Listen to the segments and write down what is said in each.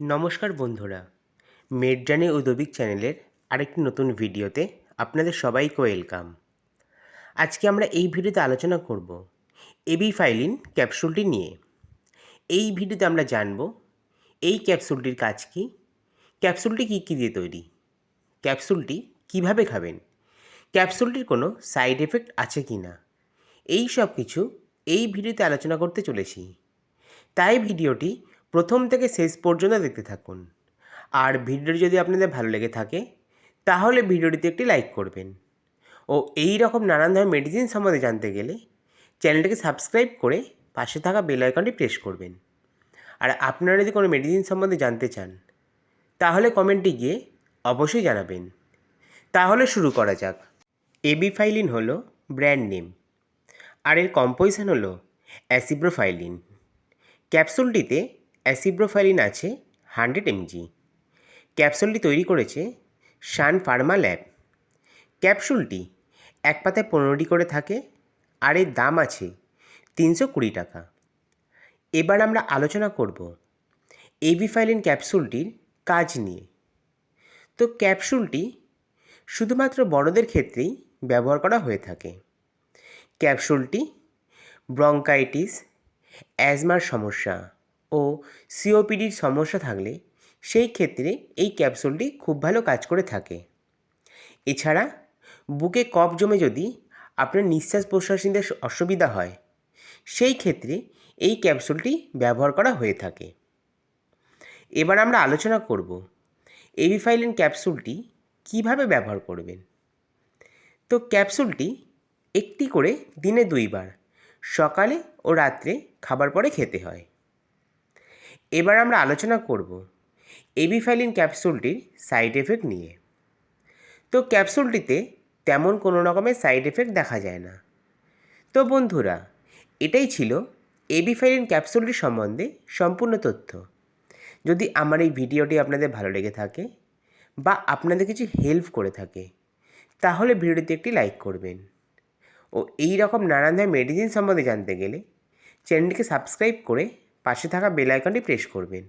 নমস্কার বন্ধুরা মেডজানি উদ্যোবিক চ্যানেলের আরেকটি নতুন ভিডিওতে আপনাদের সবাইকে ওয়েলকাম। আজকে আমরা এই ভিডিওতে আলোচনা করব এবি ফাইলিন ক্যাপসুলটি নিয়ে। এই ভিডিওতে আমরা জানব, এই ক্যাপসুলটির কাজ কী, ক্যাপসুলটি কী কী দিয়ে তৈরি, ক্যাপসুলটি কীভাবে খাবেন, ক্যাপসুলটির কোনো সাইড এফেক্ট আছে কি না, এই সব কিছু এই ভিডিওতে আলোচনা করতে চলেছি। তাই ভিডিওটি প্রথম থেকে শেষ পর্যন্ত দেখতে থাকুন। আর ভিডিওটি যদি আপনাদের ভালো লেগে থাকে, তাহলে ভিডিওটিতে একটি লাইক করবেন। ও এই রকম নানান ধরনের মেডিসিন সম্বন্ধে জানতে গেলে চ্যানেলটিকে সাবস্ক্রাইব করে পাশে থাকা বেল আইকনটি প্রেস করবেন। আর আপনারা যদি কোনো মেডিসিন সম্বন্ধে জানতে চান, তাহলে কমেন্টে গিয়ে অবশ্যই জানাবেন। তাহলে শুরু করা যাক। এবিফাইলিন হলো ব্র্যান্ড নেম আর এর কম্পোজিশন হলো অ্যাসিব্রোফাইলিন ক্যাপসুলটিতে অ্যাসিব্রোফাইলিন আছে হান্ড্রেড এমজি। ক্যাপসুলটি তৈরি করেছে সান ফার্মা ল্যাব। ক্যাপসুলটি এক পাতায় পনেরোটি করে থাকে আর এর দাম আছে তিনশো কুড়ি টাকা। এবার আমরা আলোচনা করব এবিফাইলিন ক্যাপসুলটির কাজ নিয়ে। তো ক্যাপসুলটি শুধুমাত্র বড়দের ক্ষেত্রেই ব্যবহার করা হয়ে থাকে। ক্যাপসুলটি ব্রঙ্কাইটিস, অ্যাজমার সমস্যা। ও সিওপিডির সমস্যা থাকলে সেই ক্ষেত্রে এই ক্যাপসুলটি খুব ভালো কাজ করে থাকে। এছাড়া বুকে কফ জমে যদি আপনার নিঃশ্বাস প্রশ্বাস নিতে অসুবিধা হয়, সেই ক্ষেত্রে এই ক্যাপসুলটি ব্যবহার করা হয়ে থাকে। এবার আমরা আলোচনা করব এবিফাইলিন ক্যাপসুলটি কীভাবে ব্যবহার করবেন। তো ক্যাপসুলটি একটি করে দিনে দুইবার, সকালে ও রাত্রে খাবার পরে খেতে হয়। এবার আমরা আলোচনা করব এবিফাইলিন ক্যাপসুলটির সাইড এফেক্ট নিয়ে। তো ক্যাপসুলটিতে তেমন কোনো রকমের সাইড এফেক্ট দেখা যায় না। তো বন্ধুরা, এটাই ছিল এবিফাইলিন ক্যাপসুলটি সম্বন্ধে সম্পূর্ণ তথ্য। যদি আমার এই ভিডিওটি আপনাদের ভালো লেগে থাকে বা আপনাদের কিছু হেল্প করে থাকে, তাহলে ভিডিওটিতে একটি লাইক করবেন। ও এই রকম নানান ধরনের মেডিসিন সম্বন্ধে জানতে গেলে চ্যানেলটিকে সাবস্ক্রাইব করে পাশে থাকা বেল আইকনটি প্রেস করবেন।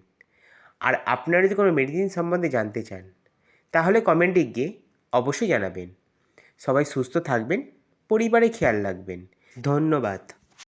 আর আপনারা যদি কোনো মেডিসিন সম্বন্ধে জানতে চান, তাহলে কমেন্টে গিয়ে অবশ্যই জানাবেন। সবাই সুস্থ থাকবেন, পরিবারে খেয়াল রাখবেন। ধন্যবাদ।